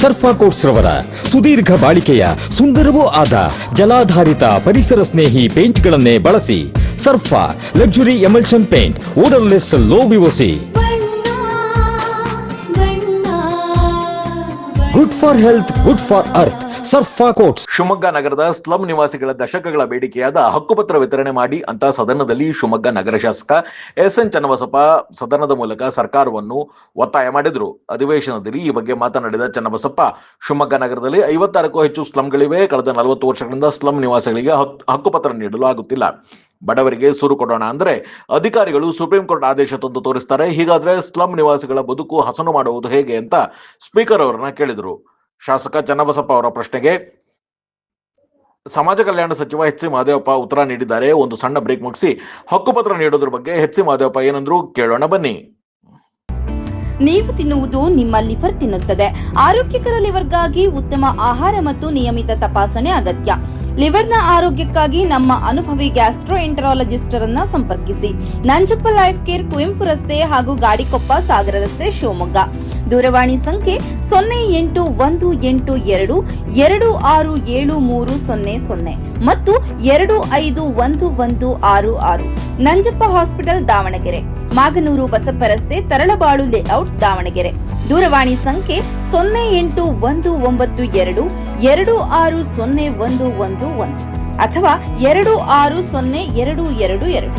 Surfa Coats ರವರ ಸುದೀರ್ಘ ಬಾಳಿಕೆಯ ಸುಂದರವೂ ಆದ ಜಲಾಧಾರಿತ ಪರಿಸರ ಸ್ನೇಹಿ ಪೇಂಟ್ಗಳನ್ನೇ ಬಳಸಿ Surfa luxury emulsion paint odourless low VOC. Good for health good for earth Surfa Coats Shivamogga ನಗರದ ಸ್ಲಂ ನಿವಾಸಿಗಳ ದಶಕಗಳ ಬೇಡಿಕೆಯಾದ ಹಕ್ಕುಪತ್ರ ವಿತರಣೆ ಮಾಡಿ ಅಂತ ಸದನದಲ್ಲಿ ಶಿವಮೊಗ್ಗ ನಗರ ಶಾಸಕ ಎಸ್ ಎನ್ ಚನ್ನಬಸಪ್ಪ ಸದನದ ಮೂಲಕ ಸರ್ಕಾರವನ್ನು ಒತ್ತಾಯ ಮಾಡಿದ್ರು. ಅಧಿವೇಶನದಲ್ಲಿ ಈ ಬಗ್ಗೆ ಮಾತನಾಡಿದ ಚನ್ನಬಸಪ್ಪ, ಶಿವಮೊಗ್ಗ ನಗರದಲ್ಲಿ ಐವತ್ತಾರಕ್ಕೂ ಹೆಚ್ಚು ಸ್ಲಂಗಳಿವೆ. ಕಳೆದ ನಲವತ್ತು ವರ್ಷಗಳಿಂದ ಸ್ಲಂ ನಿವಾಸಿಗಳಿಗೆ ಹಕ್- ಹಕ್ಕುಪತ್ರ ನೀಡಲು ಆಗುತ್ತಿಲ್ಲ. ಬಡವರಿಗೆ ಸೂರು ಕೊಡೋಣ ಅಂದ್ರೆ ಅಧಿಕಾರಿಗಳು ಸುಪ್ರೀಂ ಕೋರ್ಟ್ ಆದೇಶ ತಂದು ತೋರಿಸ್ತಾರೆ. ಹೀಗಾದ್ರೆ ಸ್ಲಂ ನಿವಾಸಿಗಳ ಬದುಕು ಹಸನು ಮಾಡುವುದು ಹೇಗೆ ಅಂತ ಸ್ಪೀಕರ್ ಅವರನ್ನ ಕೇಳಿದರು. ಶಾಸಕ ಚನ್ನಬಸಪ್ಪ ಅವರ ಪ್ರಶ್ನೆಗೆ ಸಮಾಜ ಕಲ್ಯಾಣ ಸಚಿವ ಎಚ್ ಸಿ ಮಹದೇವಪ್ಪ ಉತ್ತರ ನೀಡಿದ್ದಾರೆ. ಒಂದು ಸಣ್ಣ ಬ್ರೇಕ್ ಮುಗಿಸಿ ಹಕ್ಕುಪತ್ರ ನೀಡೋದ್ರ ಬಗ್ಗೆ ಎಚ್ ಸಿ ಮಹದೇವಪ್ಪ ಏನಂದ್ರು ಕೇಳೋಣ ಬನ್ನಿ. ನೀವು ತಿನ್ನುವುದು ನಿಮ್ಮ ಲಿವರ್ ತಿನ್ನುತ್ತದೆ. ಆರೋಗ್ಯಕರ ಲಿವರ್ಗಾಗಿ ಉತ್ತಮ ಆಹಾರ ಮತ್ತು ನಿಯಮಿತ ತಪಾಸಣೆ ಅಗತ್ಯ. ಲಿವರ್ನ ಆರೋಗ್ಯಕ್ಕಾಗಿ ನಮ್ಮ ಅನುಭವಿ ಗ್ಯಾಸ್ಟ್ರೋ ಎಂಟರಾಲಜಿಸ್ಟರನ್ನ ಸಂಪರ್ಕಿಸಿ. ನಂಜಪ್ಪ ಲೈಫ್ ಕೇರ್ ಕುವೆಂಪು ರಸ್ತೆ ಹಾಗೂ ಗಾಡಿಕೊಪ್ಪ ಸಾಗರ ರಸ್ತೆ ಶಿವಮೊಗ್ಗ. ದೂರವಾಣಿ ಸಂಖ್ಯೆ ಸೊನ್ನೆ ಎಂಟು ಒಂದು ಎಂಟು ಎರಡು ಎರಡು ಆರು ಏಳು ಮೂರು ಸೊನ್ನೆ ಸೊನ್ನೆ ಮತ್ತು ಎರಡು ಐದು ಒಂದು ಒಂದು ಆರು ಆರು. ನಂಜಪ್ಪ ಹಾಸ್ಪಿಟಲ್ ದಾವಣಗೆರೆ. ಮಾಗನೂರು ಬಸಪ್ಪ ರಸ್ತೆ ತರಳಬಾಳು ಲೇಔಟ್ ದಾವಣಗೆರೆ. ದೂರವಾಣಿ ಸಂಖ್ಯೆ ಸೊನ್ನೆ ಎಂಟು ಒಂದು ಒಂಬತ್ತು ಎರಡು ಎರಡು ಆರು ಸೊನ್ನೆ ಒಂದು ಒಂದು ಒಂದು ಅಥವಾ ಎರಡು ಆರು ಸೊನ್ನೆ ಎರಡು ಎರಡು ಎರಡು.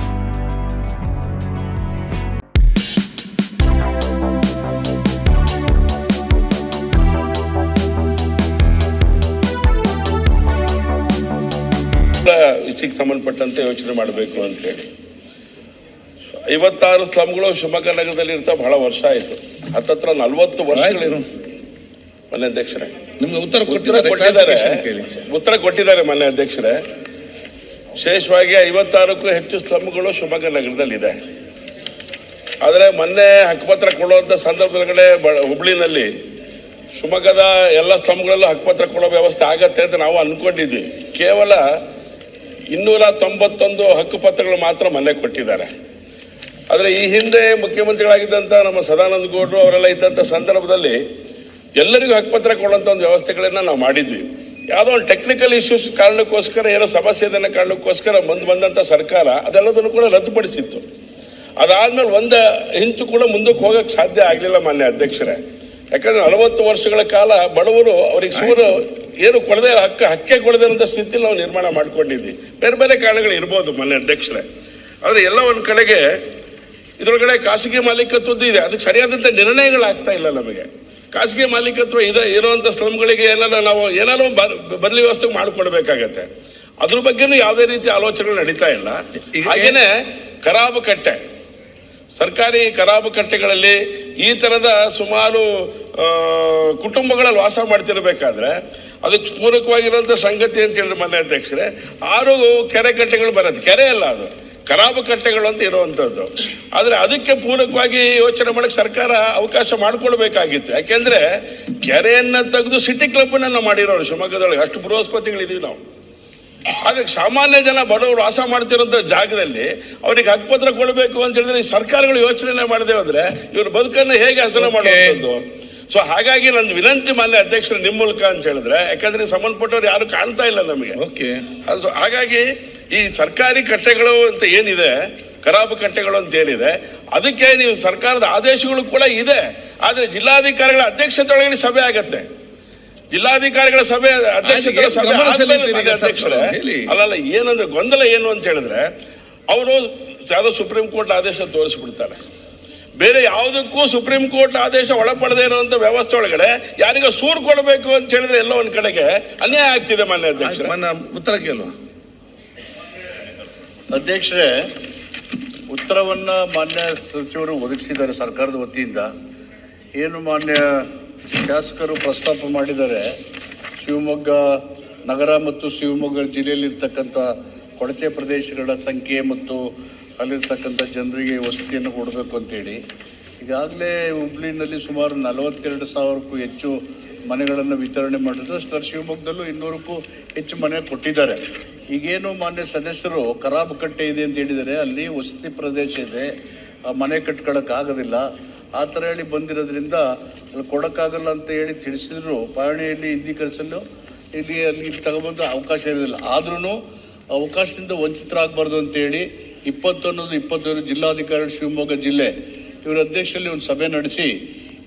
ವಿಷಯಕ್ಕೆ ಸಂಬಂಧಪಟ್ಟಂತೆ ಯೋಚನೆ ಮಾಡಬೇಕು ಅಂತ ಹೇಳಿ ಐವತ್ತಾರು ಸ್ಲಮ್ಗಳು ಶಿವಮೊಗ್ಗ ನಗರದಲ್ಲಿ ಇರ್ತಾ ಬಹಳ ವರ್ಷ ಆಯಿತು. ಹತ್ತತ್ರ ನಲ್ವತ್ತು ವರ್ಷಗಳಿರು. ಮನೆ ಅಧ್ಯಕ್ಷರೇ ನಿಮ್ಗೆ ಉತ್ತರ ಕೊಟ್ಟಿದ್ದಾರೆ ಉತ್ತರ ಕೊಟ್ಟಿದ್ದಾರೆ ಮಾನ್ಯ ಅಧ್ಯಕ್ಷರೇ ವಿಶೇಷವಾಗಿ ಐವತ್ತಾರಕ್ಕೂ ಹೆಚ್ಚು ಸ್ಲಮ್ಗಳು ಶಿವಮೊಗ್ಗ ನಗರದಲ್ಲಿ ಇದೆ ಆದರೆ ಮೊನ್ನೆ ಹಕ್ಕುಪತ್ರ ಕೊಡುವಂತ ಸಂದರ್ಭದೊಳಗಡೆ ಬ- ಹುಬ್ಳಿನಲ್ಲಿ ಶಿವಮೊಗ್ಗದ ಎಲ್ಲ ಸ್ಲಮ್ಗಳಲ್ಲೂ ಹಕ್ಕುಪತ್ರ ಕೊಡೋ ವ್ಯವಸ್ಥೆ ಆಗತ್ತೆ ಅಂತ ನಾವು ಅಂದ್ಕೊಂಡಿದ್ವಿ ಕೇವಲ ಇನ್ನೂರ ತೊಂಬತ್ತೊಂದು ಹಕ್ಕುಪತ್ರಗಳು ಮಾತ್ರ ಮೊನ್ನೆ ಕೊಟ್ಟಿದ್ದಾರೆ. ಆದರೆ ಈ ಹಿಂದೆ ಮುಖ್ಯಮಂತ್ರಿಗಳಾಗಿದ್ದಂಥ ನಮ್ಮ ಸದಾನಂದ ಗೌಡರು ಅವರೆಲ್ಲ ಇದ್ದಂಥ ಸಂದರ್ಭದಲ್ಲಿ ಎಲ್ಲರಿಗೂ ಹಕ್ಕುಪತ್ರ ಕೊಡುವಂತ ಒಂದು ವ್ಯವಸ್ಥೆಗಳನ್ನ ನಾವು ಮಾಡಿದ್ವಿ. ಯಾವುದೋ ಒಂದು ಟೆಕ್ನಿಕಲ್ ಇಶ್ಯೂಸ್ ಕಾರಣಕ್ಕೋಸ್ಕರ, ಏನೋ ಸಮಸ್ಯೆ ಇದನ್ನ ಕಾರಣಕ್ಕೋಸ್ಕರ ಬಂದು ಬಂದಂಥ ಸರ್ಕಾರ ಅದೆಲ್ಲದನ್ನು ಕೂಡ ರದ್ದುಪಡಿಸಿತ್ತು. ಅದಾದ್ಮೇಲೆ ಒಂದು ಇಂಚು ಕೂಡ ಮುಂದಕ್ಕೆ ಹೋಗಕ್ಕೆ ಸಾಧ್ಯ ಆಗಲಿಲ್ಲ ಮಾನ್ಯ ಅಧ್ಯಕ್ಷರೇ. ಯಾಕಂದ್ರೆ ನಲವತ್ತು ವರ್ಷಗಳ ಕಾಲ ಬಡವರು ಅವ್ರಿಗೆ ಸೂರು ಏನು ಕೊಡದೆ ಹಕ್ಕ, ಹಕ್ಕೆ ಕೊಡದೆ ಅಂತ ಸ್ಥಿತಿಲಿ ನಾವು ನಿರ್ಮಾಣ ಮಾಡ್ಕೊಂಡಿದ್ವಿ. ಬೇರೆ ಬೇರೆ ಕಾರಣಗಳು ಇರ್ಬೋದು ಮಾನ್ಯ ಅಧ್ಯಕ್ಷರೇ. ಆದರೆ ಎಲ್ಲ ಒಂದು ಕಡೆಗೆ ಇದರೊಳಗಡೆ ಖಾಸಗಿ ಮಾಲೀಕತ್ವದ್ದು ಇದೆ. ಅದಕ್ಕೆ ಸರಿಯಾದಂಥ ನಿರ್ಣಯಗಳಾಗ್ತಾ ಇಲ್ಲ ನಮಗೆ. ಖಾಸಗಿ ಮಾಲೀಕತ್ವ ಇದೆ ಇರುವಂಥ ಸ್ಲಮ್ಗಳಿಗೆ ಏನಾರ ನಾವು ಏನಾರು ಬದಲಿ ವ್ಯವಸ್ಥೆ ಮಾಡಿಕೊಡ್ಬೇಕಾಗತ್ತೆ. ಅದ್ರ ಬಗ್ಗೆನೂ ಯಾವುದೇ ರೀತಿ ಆಲೋಚನೆಗಳು ನಡೀತಾ ಇಲ್ಲ. ಹಾಗೇನೆ ಖರಾಬು ಕಟ್ಟೆ. ಸರ್ಕಾರಿ ಖರಾಬು ಕಟ್ಟೆಗಳಲ್ಲಿ ಈ ತರದ ಸುಮಾರು ಕುಟುಂಬಗಳಲ್ಲಿ ವಾಸ ಮಾಡ್ತಿರಬೇಕಾದ್ರೆ ಅದಕ್ಕೆ ಪೂರಕವಾಗಿರುವಂತ ಸಂಗತಿ ಅಂತ ಹೇಳಿದ್ರೆ ಮನೆ ಅಧ್ಯಕ್ಷರೇ. ಆರು ಕೆರೆ ಕಟ್ಟೆಗಳು ಬರುತ್ತೆ. ಕೆರೆ ಅಲ್ಲ ಅದು. ಖರಾಬು ಕಟ್ಟೆಗಳು ಅಂತ ಇರುವಂಥದ್ದು ಆದರೆ ಅದಕ್ಕೆ ಪೂರಕವಾಗಿ ಯೋಚನೆ ಮಾಡಕ್ಕೆ ಸರ್ಕಾರ ಅವಕಾಶ ಮಾಡಿಕೊಳ್ಬೇಕಾಗಿತ್ತು ಯಾಕೆಂದ್ರೆ ಕೆರೆಯನ್ನ ತೆಗೆದು ಸಿಟಿ ಕ್ಲಬ್ ನಾವು ಮಾಡಿರೋರು ಶಿವಮೊಗ್ಗದೊಳಗೆ. ಅಷ್ಟು ಬೃಹಸ್ಪತಿಗಳಿದೀವಿ ನಾವು. ಆದ್ರೆ ಸಾಮಾನ್ಯ ಜನ ಬಡವರು ವಾಸ ಮಾಡ್ತಿರೋಂಥ ಜಾಗದಲ್ಲಿ ಅವ್ರಿಗೆ ಹಕ್ಕುಪತ್ರ ಕೊಡಬೇಕು ಅಂತ ಹೇಳಿದ್ರೆ ಈ ಸರ್ಕಾರಗಳು ಯೋಚನೆ ಮಾಡದೆ ಹೋದ್ರೆ ಇವ್ರ ಬದುಕನ್ನು ಹೇಗೆ ಹಸನ ಮಾಡುವಂಥದ್ದು ಸೊ ಹಾಗಾಗಿ ನನ್ನ ವಿನಂತಿ ಮಾನ್ಯ ಅಧ್ಯಕ್ಷರು ನಿಮ್ಮ ಮೂಲಕ ಅಂತ ಹೇಳಿದ್ರೆ ಯಾಕಂದ್ರೆ ಸಂಬಂಧಪಟ್ಟವ್ರು ಯಾರು ಕಾಣ್ತಾ ಇಲ್ಲ ನಮಗೆ. ಓಕೆ ಅದು ಹಾಗಾಗಿ ಈ ಸರ್ಕಾರಿ ಕಟ್ಟೆಗಳು ಅಂತ ಏನಿದೆ ಖರಾಬು ಕಟ್ಟೆಗಳು ಅಂತ ಏನಿದೆ ಅದಕ್ಕೆ ನೀವು ಸರ್ಕಾರದ ಆದೇಶಗಳು ಕೂಡ ಇದೆ. ಆದ್ರೆ ಜಿಲ್ಲಾಧಿಕಾರಿಗಳ ಅಧ್ಯಕ್ಷತೆ ಒಳಗಡೆ ಸಭೆ ಆಗತ್ತೆ. ಜಿಲ್ಲಾಧಿಕಾರಿಗಳ ಸಭೆ ಅಧ್ಯಕ್ಷತೆ ಸಭೆ ಅಧ್ಯಕ್ಷರೇ. ಅಲ್ಲಲ್ಲ ಏನಂದ್ರೆ ಗೊಂದಲ ಏನು ಅಂತ ಹೇಳಿದ್ರೆ ಅವರು ಯಾವುದೋ ಸುಪ್ರೀಂ ಕೋರ್ಟ್ ಆದೇಶ ತೋರಿಸ್ಬಿಡ್ತಾರೆ. ಬೇರೆ ಯಾವುದಕ್ಕೂ ಸುಪ್ರೀಂ ಕೋರ್ಟ್ ಆದೇಶ ಒಳಪಡದೇ ಇರುವಂತ ವ್ಯವಸ್ಥೆ ಒಳಗಡೆ ಯಾರಿಗ ಸೂರು ಕೊಡಬೇಕು ಅಂತ ಹೇಳಿದ್ರೆ ಎಲ್ಲೋ ಒಂದ್ ಕಡೆಗೆ ಅನ್ಯಾಯ ಆಗ್ತಿದೆ ಮಾನ್ಯ ಅಧ್ಯಕ್ಷ ಉತ್ತರ ಕೇಳು ಅಧ್ಯಕ್ಷರೇ, ಉತ್ತರವನ್ನು ಮಾನ್ಯ ಸಚಿವರು ಒದಗಿಸಿದ್ದಾರೆ ಸರ್ಕಾರದ ವತಿಯಿಂದ. ಏನು ಮಾನ್ಯ ಶಾಸಕರು ಪ್ರಸ್ತಾಪ ಮಾಡಿದ್ದಾರೆ ಶಿವಮೊಗ್ಗ ನಗರ ಮತ್ತು ಶಿವಮೊಗ್ಗ ಜಿಲ್ಲೆಯಲ್ಲಿರ್ತಕ್ಕಂಥ ಕೊಡಚೆ ಪ್ರದೇಶಗಳ ಸಂಖ್ಯೆ ಮತ್ತು ಅಲ್ಲಿರ್ತಕ್ಕಂಥ ಜನರಿಗೆ ವಸತಿಯನ್ನು ಕೊಡಬೇಕು ಅಂತೇಳಿ. ಈಗಾಗಲೇ ಹುಬ್ಳಿನಲ್ಲಿ ಸುಮಾರು ನಲವತ್ತೆರಡು ಸಾವಿರಕ್ಕೂ ಹೆಚ್ಚು ಮನೆಗಳನ್ನು ವಿತರಣೆ ಮಾಡಿದ್ರು. ಅಷ್ಟರ ಶಿವಮೊಗ್ಗದಲ್ಲೂ ಇನ್ನೂರಕ್ಕೂ ಹೆಚ್ಚು ಮನೆ ಕೊಟ್ಟಿದ್ದಾರೆ. ಈಗೇನು ಮಾನ್ಯ ಸದಸ್ಯರು ಖರಾಬ್ ಕಟ್ಟೆ ಇದೆ ಅಂತ ಹೇಳಿದರೆ ಅಲ್ಲಿ ವಸತಿ ಪ್ರದೇಶ ಇದೆ. ಮನೆ ಕಟ್ಕೊಳ್ಳೋಕ್ಕಾಗೋದಿಲ್ಲ ಆ ಥರ ಹೇಳಿ ಬಂದಿರೋದ್ರಿಂದ ಅಲ್ಲಿ ಕೊಡೋಕ್ಕಾಗಲ್ಲ ಅಂತ ಹೇಳಿ ತಿಳಿಸಿದ್ರು. ಪಾವಣಿಯಲ್ಲಿ ಹಿಂದೀಕರಿಸಲು ಇಲ್ಲಿ ಅಲ್ಲಿ ತಗೊಬಂದು ಅವಕಾಶ ಇರೋದಿಲ್ಲ. ಆದ್ರೂ ಅವಕಾಶದಿಂದ ವಂಚಿತರಾಗಬಾರ್ದು ಅಂತೇಳಿ ಇಪ್ಪತ್ತೊಂದು ಇಪ್ಪತ್ತೊಂದು ಜಿಲ್ಲಾಧಿಕಾರಿ ಶಿವಮೊಗ್ಗ ಜಿಲ್ಲೆ ಇವರ ಅಧ್ಯಕ್ಷರಲ್ಲಿ ಒಂದು ಸಭೆ ನಡೆಸಿ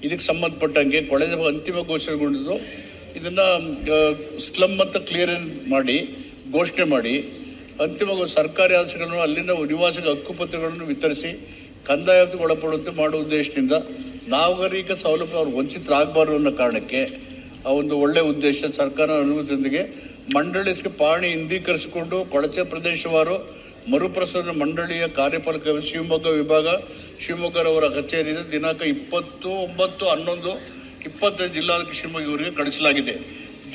ಇದಕ್ಕೆ ಸಂಬಂಧಪಟ್ಟಂಗೆ ಕೊಳೆದ ಅಂತಿಮ ಘೋಷಣೆಗೊಂಡಿದ್ದು, ಇದನ್ನು ಸ್ಲಮ್ ಅಂತ ಕ್ಲಿಯರ್ ಮಾಡಿ, ಘೋಷಣೆ ಮಾಡಿ, ಅಂತಿಮ ಸರ್ಕಾರಿ ಆಸೆಗಳನ್ನು ಅಲ್ಲಿನ ನಿವಾಸಿಗಳ ಹಕ್ಕುಪತ್ರಗಳನ್ನು ವಿತರಿಸಿ ಕಂದಾಯಕ್ಕೆ ಒಳಪಡುವಂತೆ ಮಾಡುವ ಉದ್ದೇಶದಿಂದ ನಾಗರಿಕ ಸೌಲಭ್ಯ ಅವರು ವಂಚಿತರಾಗಬಾರ್ದು ಅನ್ನೋ ಕಾರಣಕ್ಕೆ ಆ ಒಂದು ಒಳ್ಳೆಯ ಉದ್ದೇಶ ಸರ್ಕಾರ ಅನುಮತಿಯೊಂದಿಗೆ ಮಂಡಳಿಸ್ಗೆ ಪಾಣಿ ಹಿಂದೀಕರಿಸಿಕೊಂಡು ಕೊಳಚೆ ಪ್ರದೇಶವಾರು ಮರುಪ್ರಸರಣ ಮಂಡಳಿಯ ಕಾರ್ಯಪಾಲಕ ಶಿವಮೊಗ್ಗ ವಿಭಾಗ ಶಿವಮೊಗ್ಗರವರ ಕಚೇರಿಯಿಂದ ದಿನಾಂಕ ಇಪ್ಪತ್ತು, ಒಂಬತ್ತು, ಹನ್ನೊಂದು ಇಪ್ಪತ್ತು ಜಿಲ್ಲಾಧಿಕಾರಿ ಶಿವಮೊಗ್ಗ ಇವರಿಗೆ ಕಳಿಸಲಾಗಿದೆ.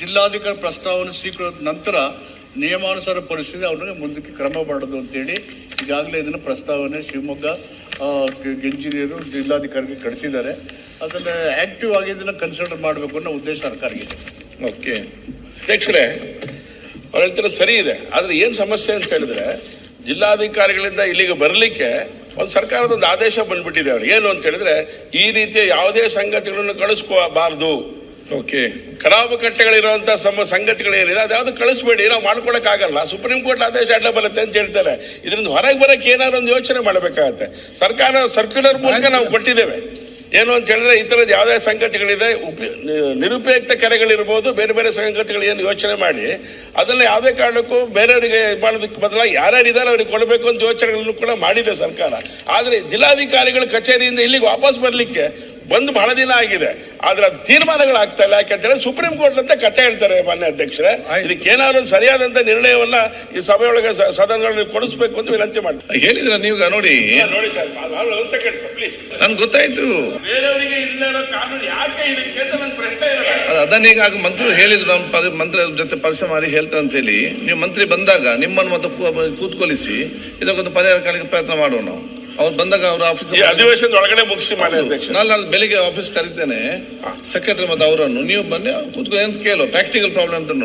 ಜಿಲ್ಲಾಧಿಕಾರಿ ಪ್ರಸ್ತಾವನೆ ಸ್ವೀಕೃತ ನಂತರ ನಿಯಮಾನುಸಾರ ಪರಿಸ್ಥಿತಿ ಅವ್ರಿಗೆ ಮುಂದಕ್ಕೆ ಕ್ರಮ ಮಾಡೋದು ಅಂತೇಳಿ ಈಗಾಗಲೇ ಇದನ್ನು ಪ್ರಸ್ತಾವನೆ ಶಿವಮೊಗ್ಗ ಇಂಜಿನಿಯರು ಜಿಲ್ಲಾಧಿಕಾರಿಗೆ ಕಳಿಸಿದ್ದಾರೆ. ಅದನ್ನು ಆ್ಯಕ್ಟಿವ್ ಆಗಿ ಇದನ್ನು ಕನ್ಸಿಡರ್ ಮಾಡಬೇಕು ಅನ್ನೋ ಉದ್ದೇಶ ಸರ್ಕಾರಗಿದೆ ಓಕೆ ಅಧ್ಯಕ್ಷರೇ ಅವ್ರು ಹೇಳ್ತಾರೆ ಸರಿ ಇದೆ, ಆದರೆ ಏನು ಸಮಸ್ಯೆ ಅಂತ ಹೇಳಿದ್ರೆ ಜಿಲ್ಲಾಧಿಕಾರಿಗಳಿಂದ ಇಲ್ಲಿಗೆ ಬರಲಿಕ್ಕೆ ಒಂದು ಸರ್ಕಾರದ ಒಂದು ಆದೇಶ ಬಂದ್ಬಿಟ್ಟಿದೆ ಅವ್ರಿಗೆ ಏನು ಅಂತ ಹೇಳಿದ್ರೆ ಈ ರೀತಿಯ ಯಾವುದೇ ಸಂಗತಿಗಳನ್ನು ಕಳಿಸ್ಕೋಬಾರ್ದು. ಓಕೆ ಖರಾಬು ಕಟ್ಟೆಗಳಿರುವಂತ ಸಮ ಸಂಗತಿಗಳೇನಿದೆ ಅದ್ಯಾವುದು ಕಳಿಸ್ಬೇಡಿ ನಾವು ಮಾಡ್ಕೊಳಕ್ಕಾಗಲ್ಲ. ಸುಪ್ರೀಂ ಕೋರ್ಟ್ ಆದೇಶ ಅಡ್ಡ ಬರುತ್ತೆ ಅಂತ ಹೇಳ್ತಾರೆ. ಇದರಿಂದ ಹೊರಗೆ ಬರಕ್ಕೆ ಏನಾದ್ರು ಒಂದು ಯೋಚನೆ ಮಾಡಬೇಕಾಗತ್ತೆ. ಸರ್ಕಾರ ಸರ್ಕ್ಯುಲರ್ ಮೂಲಕ ನಾವು ಕೊಟ್ಟಿದ್ದೇವೆ. ಏನು ಅಂತ ಹೇಳಿದ್ರೆ ಈ ಥರದ್ದು ಯಾವುದೇ ಸಂಗತಿಗಳಿದೆ ಉಪಿ ನಿರುಪಯುಕ್ತ ಕೆರೆಗಳಿರ್ಬೋದು, ಬೇರೆ ಬೇರೆ ಸಂಗತಿಗಳು ಏನು ಯೋಚನೆ ಮಾಡಿ, ಅದನ್ನ ಯಾವುದೇ ಕಾರಣಕ್ಕೂ ಬೇರೆಯವರಿಗೆ ಮಾಡೋದಕ್ಕೆ ಬದಲಾಗಿ ಯಾರ್ಯಾರಿದ್ದಾರೆ ಅವ್ರಿಗೆ ಕೊಡಬೇಕು ಅಂತ ಯೋಚನೆಗಳನ್ನು ಕೂಡ ಮಾಡಿದೆ ಸರ್ಕಾರ. ಆದರೆ ಜಿಲ್ಲಾಧಿಕಾರಿಗಳ ಕಚೇರಿಯಿಂದ ಇಲ್ಲಿಗೆ ವಾಪಸ್ ಬರಲಿಕ್ಕೆ ಬಂದು ಬಹಳ ದಿನ ಆಗಿದೆ. ಆದ್ರೆ ಅದು ತೀರ್ಮಾನಗಳಾಗ್ತಾ ಇಲ್ಲ. ಯಾಕಂತೇಳಿ ಸುಪ್ರೀಂ ಕೋರ್ಟ್ ಅಂತ ಕಥೆ ಹೇಳ್ತಾರೆ ಮಾನ್ಯ ಅಧ್ಯಕ್ಷರೇ. ಇದಕ್ಕೆ ಏನಾದ್ರು ಒಂದು ಸರಿಯಾದಂತ ನಿರ್ಣಯವನ್ನ ಈ ಸಭೆಯೊಳಗೆ ಸದನಗಳಲ್ಲಿ ಕೊಡಿಸ್ಬೇಕು ಅಂತ ವಿನಂತಿ ಮಾಡ್ತಾರೆ ಹೇಳಿದ್ರ ನೀವು? ನೋಡಿ. ನನ್ಗೆ ಗೊತ್ತಾಯ್ತು. ಅದನ್ನೀಗ ಮಂತ್ರಿ ಹೇಳಿದ್ರು ನಮ್ಮ ಮಂತ್ರಿ ಜೊತೆ ಪರಿಶ್ರಮ ಮಾಡಿ ಹೇಳ್ತಾರೆ ಅಂತ ಹೇಳಿ ನೀವು ಮಂತ್ರಿ ಬಂದಾಗ ನಿಮ್ಮನ್ನು ಮತ್ತು ಕೂತ್ಕೊಲಿಸಿ ಇದಕ್ಕೊಂದು ಪರಿಹಾರ ಕಾಣಿಕೆ ಪ್ರಯತ್ನ ಮಾಡೋಣ. ನಾವು ಅವ್ರು ಬಂದಾಗ ಅವ್ರ ಆಫೀಸ್ ಅಧಿವೇಶನ ಒಳಗಡೆ ಮುಗಿಸಿ ಮಾಡಿ ಅಧ್ಯಕ್ಷ ನಾನು ನಾನು ಬೆಳಿಗ್ಗೆ ಆಫೀಸ್ ಕರಿತೇನೆ. ಸೆಕ್ರೆಟರಿ ಮತ್ತು ಅವರನ್ನು. ನೀವು ಬನ್ನಿ ಕೂತ್ಕೊಂಡು ಏನು ಕೇಳೋ ಪ್ರಾಕ್ಟಿಕಲ್ ಪ್ರಾಬ್ಲಮ್ ಅಂತ ನೋಡಿ.